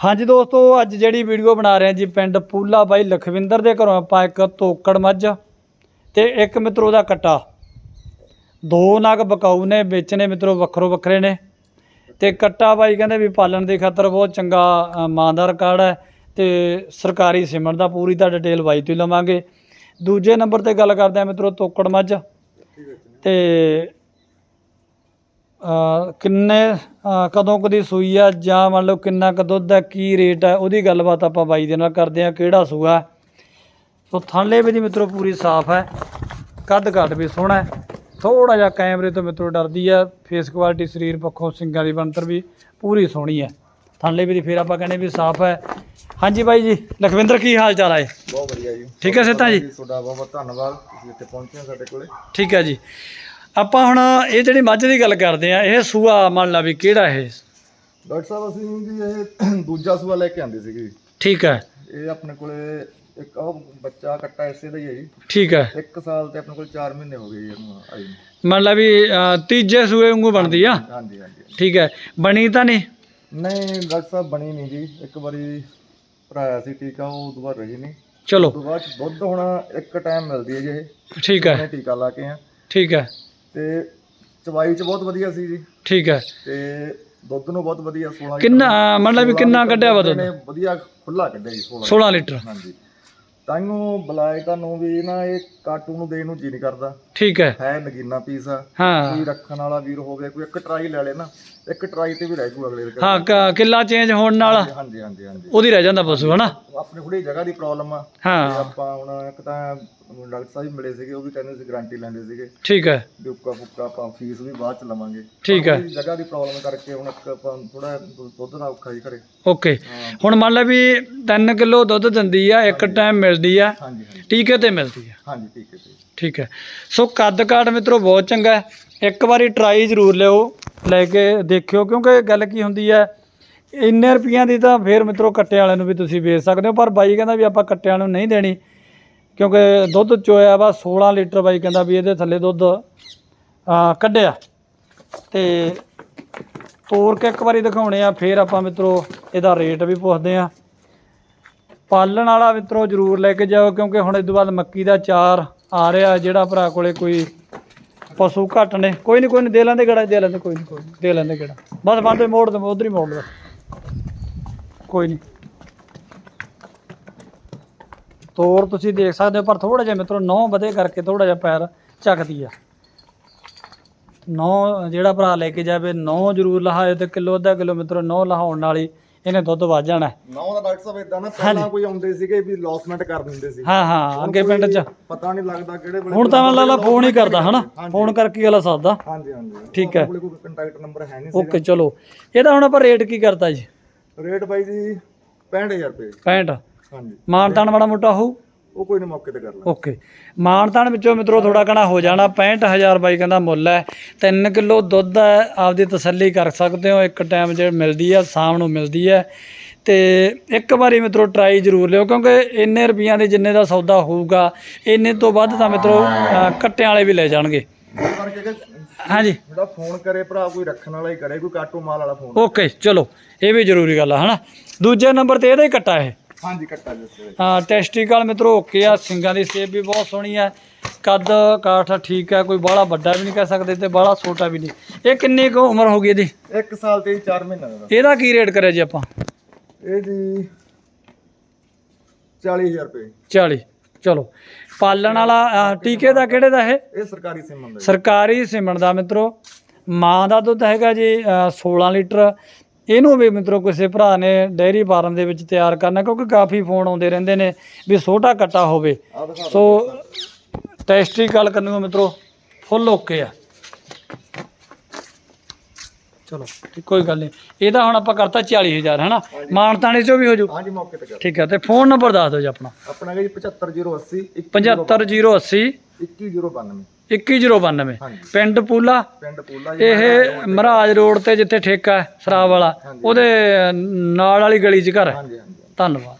ਹਾਂਜੀ ਦੋਸਤੋ, ਅੱਜ ਜਿਹੜੀ ਵੀਡੀਓ ਬਣਾ ਰਹੇ ਹਾਂ ਜੀ ਪਿੰਡ ਪੂਲਾ ਬਾਈ ਲਖਵਿੰਦਰ ਦੇ ਘਰੋਂ ਆਪਾਂ ਇੱਕ ਤੋਕੜ ਮੱਝ ਤੇ ਇੱਕ ਮਿੱਤਰੋ ਦਾ ਕੱਟਾ। ਦੋ ਨਗ ਬਕਾਊ ਨੇ, ਵਿੱਚ ਨੇ ਮਿੱਤਰੋ, ਵੱਖਰੋ ਵੱਖਰੇ ਨੇ। ਤੇ ਕੱਟਾ ਬਾਈ ਕਹਿੰਦੇ ਵੀ ਪਾਲਣ ਦੇ ਖਾਤਰ ਬਹੁਤ ਚੰਗਾ ਮਾਂ ਦਾ ਰਿਕਾਰਡ ਹੈ ਤੇ ਸਰਕਾਰੀ ਸਿਮਣ ਦਾ ਪੂਰੀ ਤਾਂ ਡਿਟੇਲ ਬਾਈ ਤੋਂ ਲਵਾਂਗੇ। ਦੂਜੇ ਨੰਬਰ ਤੇ ਗੱਲ ਕਰਦੇ ਆ ਮਿੱਤਰੋ ਤੋਕੜ ਮੱਝ। ਤੇ ਕਿੰਨੇ ਕਦੋਂ ਕਦੀ ਸੂਈ ਆ ਜਾਂ ਮੰਨ ਲਓ ਕਿੰਨਾ ਕੁ ਦੁੱਧ ਹੈ ਕੀ ਰੇਟ ਹੈ ਉਹਦੀ ਗੱਲਬਾਤ ਆਪਾਂ ਬਾਈ ਦੇ ਨਾਲ ਕਰਦੇ ਆ ਕਿਹੜਾ ਸੂਆ। ਸੋ ਥਣਲੇ ਵੀ ਦੀ ਮਿੱਤਰੋ ਪੂਰੀ ਸਾਫ਼ ਹੈ ਕੱਦ ਘੱਟ ਵੀ ਸੋਹਣਾ ਥੋੜਾ ਜਿਹਾ ਕੈਮਰੇ ਤੋਂ ਮਿੱਤਰੋ ਡਰਦੀ ਹੈ ਫੇਸ ਕੁਆਲਿਟੀ ਸਰੀਰ ਪੱਖੋਂ ਸਿੰਗਾਂ ਦੀ ਬਣਤਰ ਵੀ ਪੂਰੀ ਸੋਹਣੀ ਹੈ। ਥਣਲੇ ਵੀ ਦੀ ਫਿਰ ਆਪਾਂ ਕਹਿੰਦੇ ਵੀ ਸਾਫ਼ ਹੈ। ਹਾਂਜੀ ਬਾਈ ਜੀ ਲਖਵਿੰਦਰ ਕੀ ਹਾਲ ਚਾਲ ਹੈ ਬਹੁਤ ਵਧੀਆ ਜੀ। ਠੀਕ ਹੈ ਸਿੱਧਾ ਜੀ? ਤੁਹਾਡਾ ਬਹੁਤ ਬਹੁਤ ਧੰਨਵਾਦ ਤੁਸੀਂ ਇੱਥੇ ਪਹੁੰਚੇ ਹੋ ਸਾਡੇ ਕੋਲੇ। ਠੀਕ ਹੈ ਜੀ। ਆਪਾਂ ਹੁਣ ਇਹ ਜਿਹੜੀ ਮੱਝ ਦੀ ਗੱਲ ਕਰਦੇ ਆ ਇਹ ਸੂਆ ਮੰਨ ਲਾ ਵੀ ਕਿਹੜਾ ਇਹ? ਡਾਕਟਰ ਸਾਹਿਬ ਅਸੀਂ ਇਹ ਦੂਜਾ ਸੂਆ ਲੈ ਕੇ ਆਂਦੇ ਸੀਗੇ। ਠੀਕ ਹੈ। ਇਹ ਆਪਣੇ ਕੋਲੇ ਇੱਕ ਉਹ ਬੱਚਾ ਕੱਟਾ ਐਸੇ ਦਾ ਹੀ ਹੈ ਜੀ। ਠੀਕ ਹੈ। ਇੱਕ ਸਾਲ ਤੇ ਆਪਣੇ ਕੋਲ 4 ਮਹੀਨੇ ਹੋ ਗਏ ਜੀ ਇਹਨੂੰ ਆਈ ਨੂੰ। ਮੰਨ ਲਾ ਵੀ ਅ, ਤੀਜੇ ਸੂਏ ਵਾਂਗੂ ਬਣਦੀ ਆ। ਹਾਂਜੀ ਹਾਂਜੀ ਠੀਕ ਹੈ। ਬਣੀ ਤਾਂ ਨਹੀਂ? ਨਹੀਂ ਡਾਕਟਰ ਸਾਹਿਬ ਬਣੀ ਨਹੀਂ ਜੀ। ਇੱਕ ਵਾਰੀ ਭਰਾਇਆ ਸੀ ਟੀਕਾ ਉਹ ਦੁਬਾਰ ਰਹੀ ਨਹੀਂ। ਚਲੋ। ਤੋਂ ਬਾਅਦ ਦੁੱਧ ਹੁਣ ਇੱਕ ਟਾਈਮ ਮਿਲਦੀ ਹੈ ਜੀ ਇਹ। ਠੀਕ ਹੈ। ਇਹਨੇ ਟੀਕਾ ਲਾ ਕੇ ਆ। ਠੀਕ ਹੈ। ਤੇ ਚਵਾਈ ਚ ਬਹੁਤ ਵਧੀਆ ਸੀ ਜੀ। ਠੀਕ ਹੈ। ਤੇ ਦੁੱਧ ਨੂੰ ਬਹੁਤ ਵਧੀਆ 16 ਕਿੰਨਾ ਵੀ ਕਿੰਨਾ ਕੱਢਿਆ ਵਾ ਦੁੱਧ ਨੇ ਵਧੀਆ ਖੁੱਲਾ ਕੱਢਿਆ ਜੀ 16 16 ਲੀਟਰ। ਹਾਂਜੀ। ਤਾਈਓ ਬੁਲਾਏ ਤੁਹਾਨੂੰ ਵੀ ਨਾ ਇਹ ਕਾਟੂ ਨੂੰ ਦੇਣ ਨੂੰ ਜੀ ਨਹੀਂ ਕਰਦਾ। ਠੀਕ ਹੈ। ਹੈ ਨਗੀਨਾ ਪੀਸ ਆ। ਹਾਂ। ਕੋਈ ਰੱਖਣ ਵਾਲਾ ਵੀਰ ਹੋਵੇ ਕੋਈ ਇੱਕ ਟਰਾਈ ਲੈ ਲੇ ਨਾ ਇੱਕ ਟਰਾਈ ਤੇ ਵੀ ਰਹਿ ਜੂ ਅਗਲੇ ਦੇ ਘਰ। ਹਾਂ ਕ- ਕਿੱਲਾ ਚੇਂਜ ਹੋਣ ਨਾਲ ਹਾਂਜੀ ਹਾਂਜੀ ਹਾਂਜੀ ਉਹਦੀ ਰਹਿ ਜਾਂਦਾ ਪਸ਼ੂ ਹਨਾ? ਆਪਣੀ ਥੋੜੀ ਜਗ੍ਹਾ ਦੀ ਪ੍ਰੋਬਲਮ ਆ। ਤੇ ਹਾਂ ਆਪਾਂ ਹੁਣ ਇੱਕ ਤਾਂ ਡਾਕਟਰ ਸਾਹਿਬ ਮਿਲੇ ਸੀਗੇ ਉਹ ਵੀ ਕਹਿੰਦੇ ਸੀ ਗਾਰੰਟੀ ਲੈਂਦੇ ਸੀਗੇ। ਠੀਕ ਹੈ। ਵੀ ਉੱਕਾ ਫੁੱਕਾ ਆਪਾਂ ਫੀਸ ਵੀ ਬਾਅਦ ਚ ਲਵਾਂਗੇ। ਠੀਕ ਹੈ। ਥੋੜ੍ਹੀ ਜਗ੍ਹਾ ਦੀ ਪ੍ਰੋਬਲਮ ਕਰਕੇ ਹੁਣ ਇੱਕ ਆਪਾਂ ਥੋੜਾ ਦੁੱਧ ਦਾ ਔਖਾ ਹੀ ਘਰੇ। ਓਕੇ। ਹਾਂ। ਹੁਣ ਮੰਨ ਲਾ ਵੀ 3 ਕਿਲੋ ਦੁੱਧ ਦਿੰਦੀ ਆ ਇੱਕ ਟਾਈਮ ਮਿਲਦੀ ਆ ਹਾਂਜੀ ਹਾਂਜੀ। ਟੀਕੇ ਤੇ ਮਿਲਦੀ ਆ। ਹਾਂਜੀ ਠੀਕ ਹੈ ਜੀ ਠੀਕ ਹੈ। ਸੋ ਕੱਦ ਕਾਠ ਮਿੱਤਰੋ, ਬਹੁਤ ਚੰਗਾ ਇੱਕ ਵਾਰੀ ਟਰਾਈ ਜ਼ਰੂਰ ਲਿਓ, ਲੈ ਕੇ ਦੇਖਿਓ, ਕਿਉਂਕਿ ਗੱਲ ਕੀ ਹੁੰਦੀ ਹੈ, ਇੰਨੇ ਰੁਪਈਆਂ ਦੀ ਤਾਂ ਫੇਰ ਮਿੱਤਰੋ ਕੱਟੇ ਵਾਲਿਆਂ ਨੂੰ ਵੀ ਤੁਸੀਂ ਵੇਚ ਸਕਦੇ ਹੋ, ਪਰ ਬਾਈ ਕਹਿੰਦਾ ਵੀ ਆਪਾਂ ਕੱਟਿਆਂ ਨੂੰ ਨਹੀਂ ਦੇਣੀ, ਕਿਉਂਕਿ ਦੁੱਧ ਚੋਇਆ ਵਾ 16 ਲੀਟਰ ਬਾਈ ਕਹਿੰਦਾ ਵੀ ਇਹਦੇ ਥੱਲੇ ਦੁੱਧ ਕੱਢਿਆ। ਤੇ ਤੋਰ ਕੇ ਇੱਕ ਵਾਰੀ ਦਿਖਾਉਣੇ ਆ, ਫੇਰ ਆਪਾਂ ਮਿੱਤਰੋ ਇਹਦਾ ਰੇਟ ਵੀ ਪੁੱਛਦੇ ਆ। ਪਾਲਣ ਵਾਲਾ ਮਿੱਤਰੋ ਜ਼ਰੂਰ ਲੈ ਕੇ ਜਾਓ, ਕਿਉਂਕਿ ਹੁਣ ਇਸ ਤੋਂ ਬਾਅਦ ਮੱਕੀ ਦਾ ਚਾਰ ਆ ਰਿਹਾ ਜਿਹੜਾ ਭਰਾ ਕੋਲੇ ਕੋਈ ਪਸ਼ੂ ਘੱਟ ਨੇ। ਕੋਈ ਨਹੀਂ ਕੋਈ ਨਹੀਂ ਦੇ ਲੈਂਦੇ ਗੜਾ ਦੇ ਲੈਂਦੇ ਕੋਈ ਨਹੀਂ ਕੋਈ ਨੀ, ਦੇ ਲੈਂਦੇ ਗੜਾ। ਬਸ ਬੰਦ ਮੋੜ ਦੇ ਉਧਰ ਹੀ ਮੋੜ ਦੇ ਕੋਈ ਨਹੀਂ ਤੋਰ ਤੁਸੀਂ ਦੇਖ ਸਕਦੇ ਹੋ ਪਰ ਥੋੜਾ ਜਿਹਾ ਮਿੱਤਰੋ ਨੌ ਵਧੇ ਕਰਕੇ ਥੋੜਾ ਜਿਹਾ ਪੈਰ ਚੱਕਦੀ ਆ। ਨੌ ਜਿਹੜਾ ਭਰਾ ਲੈ ਕੇ ਜਾਵੇ ਨੌ ਜ਼ਰੂਰ ਲਹਾਏ ਤੇ ਕਿਲੋ ਅੱਧਾ ਕਿਲੋ ਮਿੱਤਰੋ ਨੌ ਲਹਾਉਣ ਨਾਲ ਹੀ ਇਹਨੇ ਦੁੱਧ ਵੱਧ ਜਾਣਾ। ਹੈ। ਨੌ ਦਾ ਡਾਕਟਰ ਸਾਹਿਬ ਇਦਾਂ ਨਾ ਪਹਿਲਾਂ ਕੋਈ ਆਉਂਦੇ ਸੀਗੇ ਵੀ ਲੌਸਮੈਂਟ ਕਰ ਦਿੰਦੇ ਸੀ। ਹਾਂ ਹਾਂ ਅੱਗੇ ਪਿੰਡ 'ਚ। ਪਤਾ ਨਹੀਂ ਲੱਗਦਾ ਕਿਹੜੇ ਵੇਲੇ ਹੁਣ ਤਾਂ ਮੈਂ ਲਾਲਾ ਫੋਨ ਹੀ ਕਰਦਾ ਹਨਾ? ਫੋਨ ਕਰਕੇ ਗੱਲ ਸਕਦਾ ਹਾਂਜੀ ਹਾਂਜੀ। ਠੀਕ ਹੈ। ਕੋਲੇ ਕੋਈ ਕੰਟੈਕਟ ਨੰਬਰ ਹੈ ਨਹੀਂ ਓਕੇ ਚਲੋ। ਇਹਦਾ ਹੁਣ ਆਪਾਂ ਰੇਟ ਕੀ ਕਰਤਾ ਜੀ? ਰੇਟ ਬਾਈ ਜੀ 65000 ਰੁਪਏ। 65 ਹਾਂਜੀ। ਮਾਨਤਾਨ ਮਾੜਾ ਮੋਟਾ ਹੋਊ। ਉਹ ਕੋਈ ਨਹੀਂ ਮੌਕੇ ਤੇ ਕਰ ਲਾਂ ਓਕੇ। ਮਾਨਤਾਨ ਵਿੱਚੋਂ ਮਿੱਤਰੋ ਥੋੜਾ ਘਣਾ ਹੋ ਜਾਣਾ 65000 ਬਾਈ ਕਹਿੰਦਾ ਮੁੱਲ ਹੈ। 3 ਕਿਲੋ ਦੁੱਧ ਹੈ ਆਪਦੀ ਤਸੱਲੀ ਕਰ ਸਕਦੇ ਹੋ ਇੱਕ ਟਾਈਮ ਜੇ ਮਿਲਦੀ ਹੈ ਸ਼ਾਮ ਨੂੰ ਮਿਲਦੀ ਹੈ। ਤੇ ਇੱਕ ਵਾਰੀ ਮਿੱਤਰੋ ਟਰਾਈ ਜ਼ਰੂਰ ਲਿਓ ਕਿਉਂਕਿ ਇੰਨੇ ਰੁਪਈਆਂ ਦੇ ਜਿੰਨੇ ਦਾ ਸੌਦਾ ਹੋਊਗਾ ਇੰਨੇ ਤੋਂ ਵੱਧ ਤਾਂ ਮਿੱਤਰੋ ਅ, ਕੱਟਿਆਂ ਵਾਲੇ ਵੀ ਲੈ ਜਾਣਗੇ। ਹਾਂਜੀ। ਜਿਹੜਾ ਫੋਨ ਕਰੇ ਭਰਾ ਕੋਈ ਰੱਖਣ ਵਾਲਾ ਹੀ ਕਰੇ ਕੋਈ ਕਾਟੋ ਮਾਲ ਵਾਲਾ ਫੋਨ ਓਕੇ ਚਲੋ ਇਹ ਵੀ ਜ਼ਰੂਰੀ ਗੱਲ ਆ ਹਨਾ? ਦੂਜੇ ਨੰਬਰ ਤੇ ਇਹਦਾ ਹੀ ਕੱਟਾ ਇਹ। ਹਾਂਜੀ ਕੱਟਾ ਜਿਸ ਹਾਂ ਟੈਸਟੀਕਲ ਮਿੱਤਰੋ ਓਕੇ ਆ ਸਿੰਗਾਂ ਦੀ ਸੇਪ ਵੀ ਬਹੁਤ ਸੋਹਣੀ ਆ ਕੱਦ ਕਾਠ ਠੀਕ ਆ ਕੋਈ ਬਾਹਲਾ ਵੱਡਾ ਵੀ ਨਹੀਂ ਕਹਿ ਸਕਦੇ ਤੇ ਬਾਹਲਾ ਛੋਟਾ ਵੀ ਨਹੀਂ। ਇਹ ਕਿੰਨੀ ਕੁ ਉਮਰ ਹੋ ਗਈ ਇਹਦੀ? ਇੱਕ ਸਾਲ ਤੇ 4 ਮਹੀਨੇ ਦਾ। ਇਹਦਾ ਕੀ ਰੇਟ ਕਰਿਆ ਜੀ ਆਪਾਂ? ਇਹ ਜੀ 40000 ਰੁਪਏ। 40 ਚਲੋ। ਪਾਲਣ ਵਾਲਾ ਟੀਕੇ ਦਾ ਕਿਹੜੇ ਦਾ ਇਹ? ਇਹ ਸਰਕਾਰੀ ਸਿਮ ਹੁੰਦਾ ਜੀ। ਸਰਕਾਰੀ ਸਿਮਣ ਦਾ ਮਿੱਤਰੋ। ਮਾਂ ਦਾ ਦੁੱਧ ਹੈਗਾ ਜੀ ਅ, 16 ਲੀਟਰ ਇਹਨੂੰ ਵੀ ਮਿੱਤਰੋ ਕਿਸੇ ਭਰਾ ਨੇ ਡੇਅਰੀ ਫਾਰਮ ਦੇ ਵਿੱਚ ਤਿਆਰ ਕਰਨਾ ਕਿਉਂਕਿ ਕਾਫੀ ਫੋਨ ਆਉਂਦੇ ਰਹਿੰਦੇ ਨੇ ਵੀ ਛੋਟਾ ਕੱਟਾ ਹੋਵੇ। ਸੋ ਟੈਸਟੀ ਗੱਲ ਕਰਨੀ ਹੋ ਮਿੱਤਰੋ ਫੁੱਲ ਓਕੇ ਆ। ਚਲੋ ਠੀਕ, ਕੋਈ ਗੱਲ ਨਹੀਂ। ਇਹਦਾ ਹੁਣ ਆਪਾਂ ਕਰਤਾ 40000 ਹੈਨਾ? ਮਾਨਤਾਣੇ ਚੋਂ ਵੀ ਹੋ ਜੂ। ਹਾਂਜੀ ਮੌਕੇ ਤੇ ਕਰ ਠੀਕ ਹੈ ਤੇ ਫੋਨ ਨੰਬਰ ਦੱਸ ਦਿਓ ਜੀ ਆਪਣਾ। ਆਪਣਾ ਹੈਗਾ ਜੀ 75080 75080 21092 21092 ਹਾਂਜੀ। ਪਿੰਡ ਪੂਲਾ। ਪਿੰਡ ਪੂਲਾ ਇਹ ਮਹਾਰਾਜ ਰੋਡ ਤੇ। ਜਿੱਥੇ ਠੇਕਾ ਹੈ ਸਰਾਬ ਵਾਲਾ ਉਹਦੇ ਨਾਲ ਵਾਲੀ ਗਲੀ 'ਚ ਘਰ ਹੈ। ਧੰਨਵਾਦ।